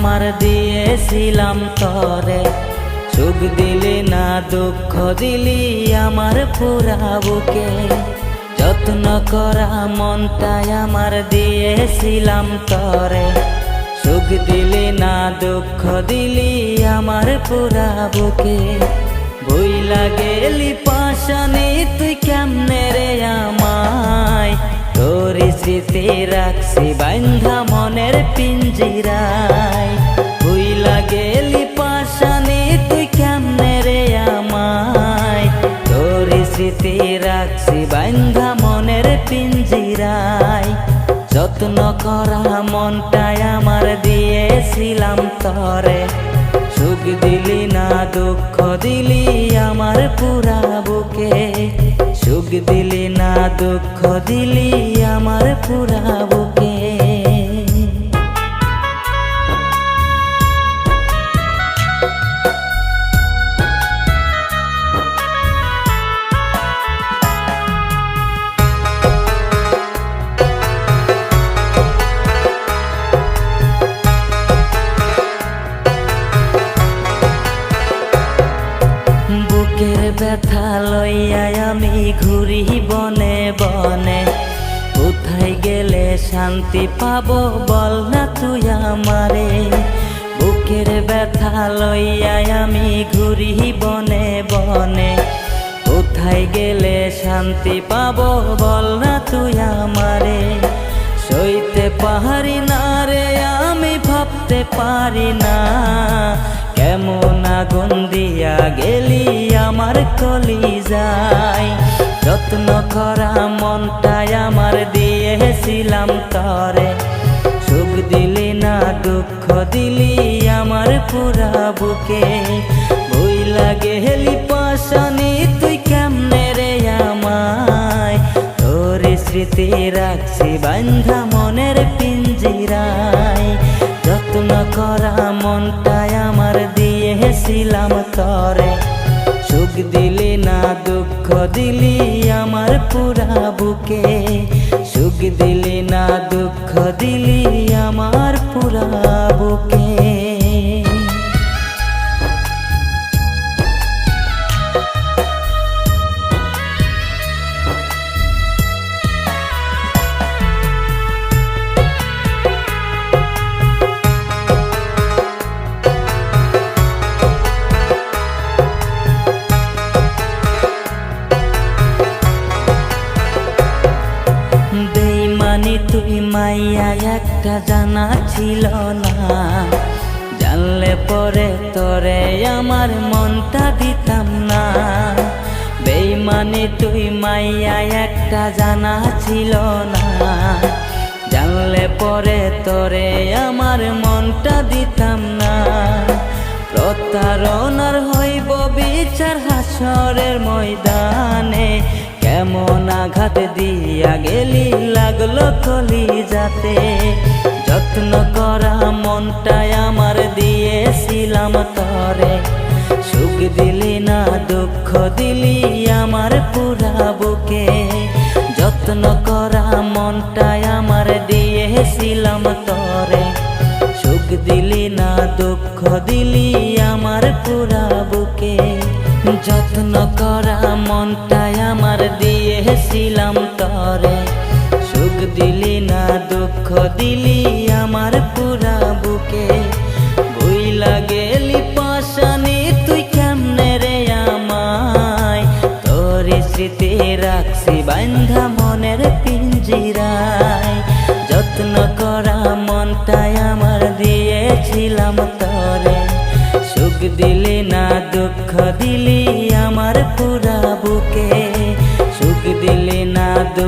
আমার দিয়েছিলাম তরে। সুখ দিলি না, দুঃখ দিলি আমার বুকে। যত্ন করা মনটাই আমার দিয়েছিলাম তরে। সুখ দিলি না, দুঃখ দিলি আমার বুকে। বইলা গেলি পাশানি তুই কেমনে রে আমায় তোর স্মৃতি রাখছি, বান্ধা মনের পিঞ্জিরায়। বইলা গেলি পাশানি তুই কেমনে রে আমায়? তোর স্মৃতি রাখছি, বান্ধা মনের পিঞ্জিরায়। যত্ন করা মনটাই আমার দিয়েছিলাম তরে। সুখ দিলি না, দুঃখ দিলি আমার পুরা বুকে। সুখ দিলি না, দুঃখ দিলি আমার পুরা বুকে। বনে বনে, কোথায় গেলে শান্তি পাবো বল না তুই আমারে? বুকের ব্যথা লইয়া আমি ঘুরি বনে বনে, কোথায় গেলে শান্তি পাবো বল না তুই আমারে? সইতে পারি না রে, আমি ভাবতে পারি না। কেমন আগুন দিয়া গেলি আমার কলি যায় যত্ন করা মনটাই আমার দিয়েছিলাম তরে। সুখ দিলি না, দুঃখ দিলি আমার পুরা বুকে। ভুই লাগে হেলি দিলি আমার পুরা বুকে। সুখ দিলি না দুঃখ দিলি আমার পুরা বুকে। একটা জানা ছিল না। জানলে পরে তোরে আমার মনটা দিতাম না। বেইমানি তুই মাইয়া, একটা জানা ছিল না। জানলে পরে তোরে আমার মনটা দিতাম না। প্রতারণার হইব বিচার হাসরের ময়দানে। কেমন আঘাত দিয়া গেলি, লাগল কলি যাতে। যত্ন করা মনটাই আমার দিয়েছিলাম তরে। সুখ দিলি না, দুঃখ দিলি আমার পুরা বুকে। যত্ন করা মনটাই আমার দিয়েছিলাম তরে। সুখ দিলি না, দুঃখ দিলি আমার পুরা বুকে। যত্ন করা মনটাই আমার দিয়েছিলাম তরে। সুখ দিলি না, দুঃখ দিলি আমার পুরা বুকে। বইলা গেলি পাশানি তুই কেমনে রে আমায়? তোর স্মৃতি রাখছি বান্ধা মনের পিঞ্জিরায়। যত্ন করা মনটাই আমার দিয়েছিলাম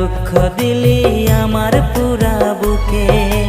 দুঃখ দিলি আমার পুরা বুকে।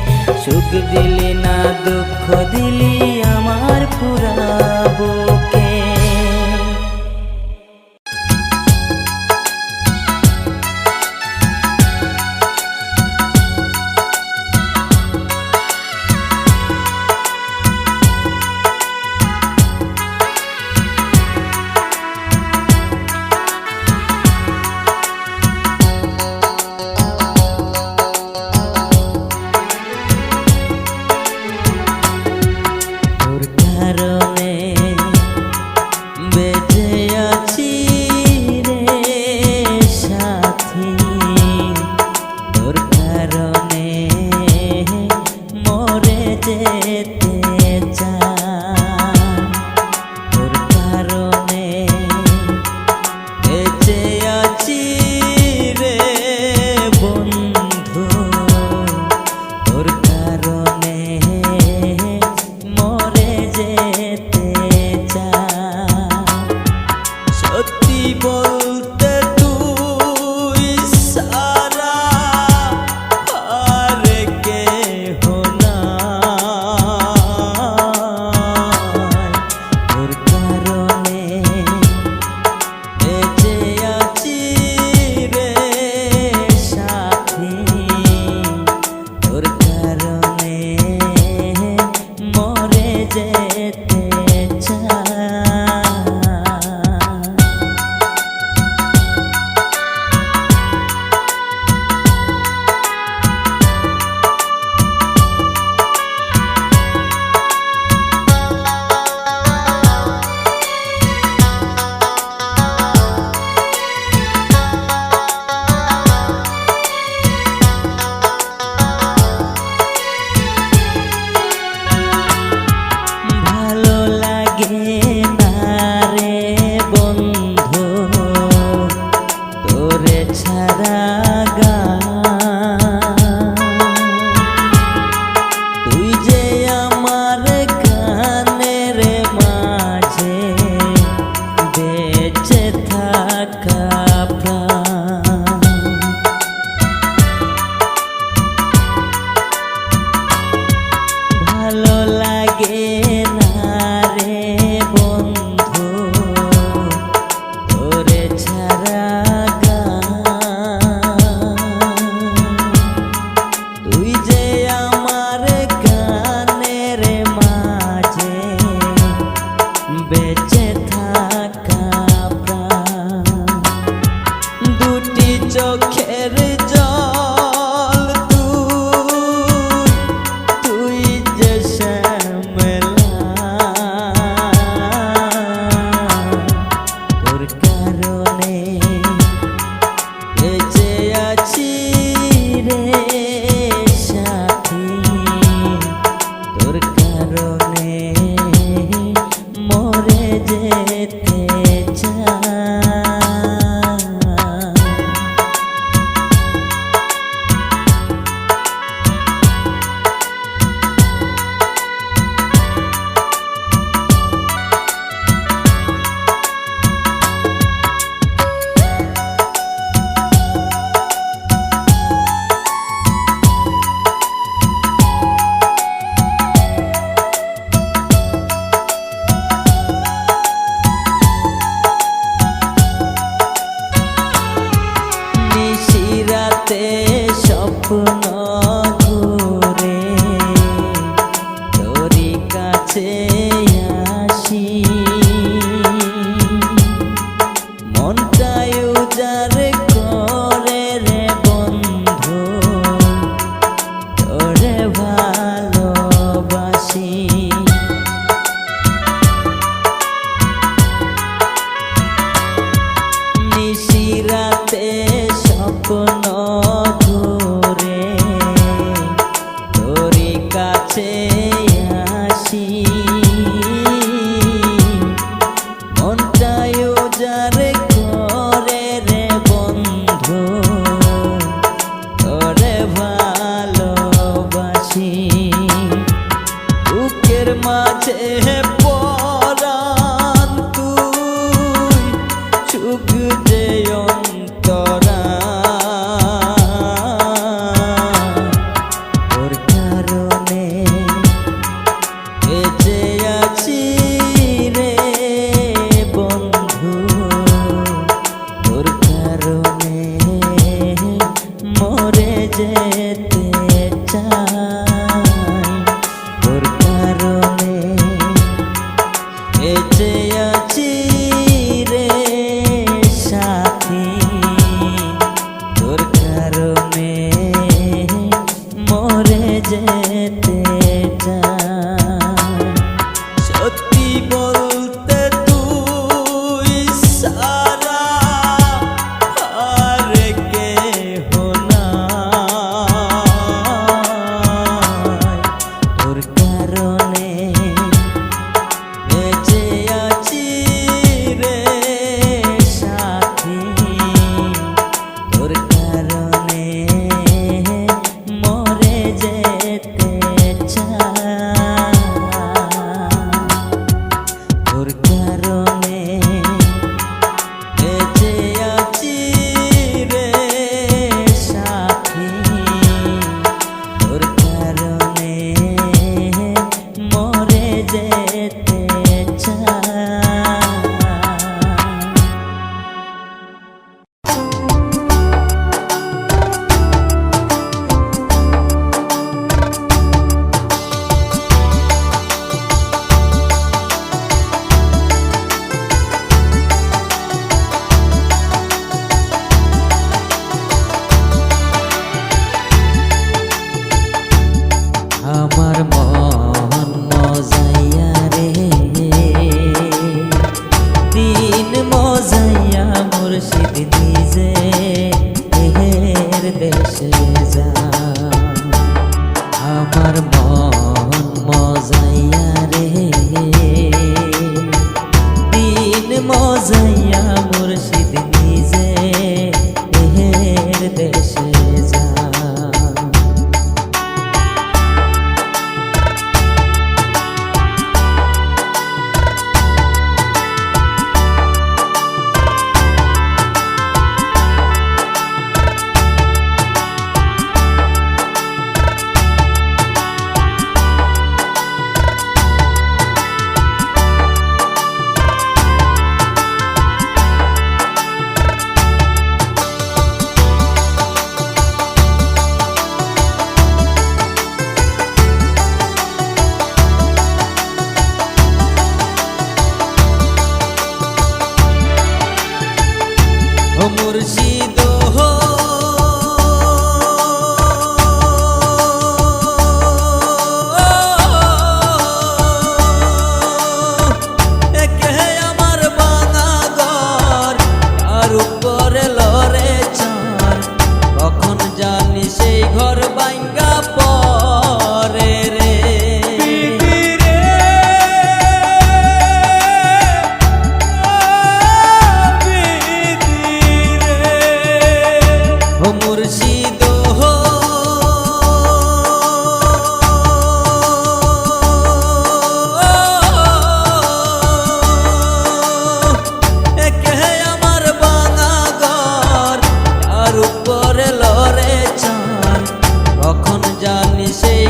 coração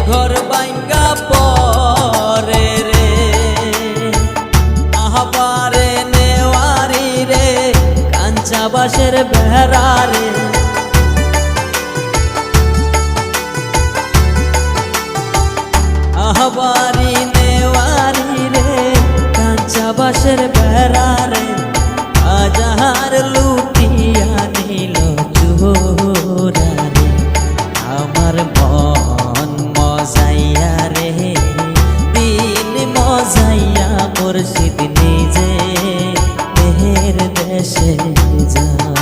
ঘর বাইঙ্গা পরে রে। আহবারে নেওয়ারি রে কাঞ্চা বাসের বেহারে 走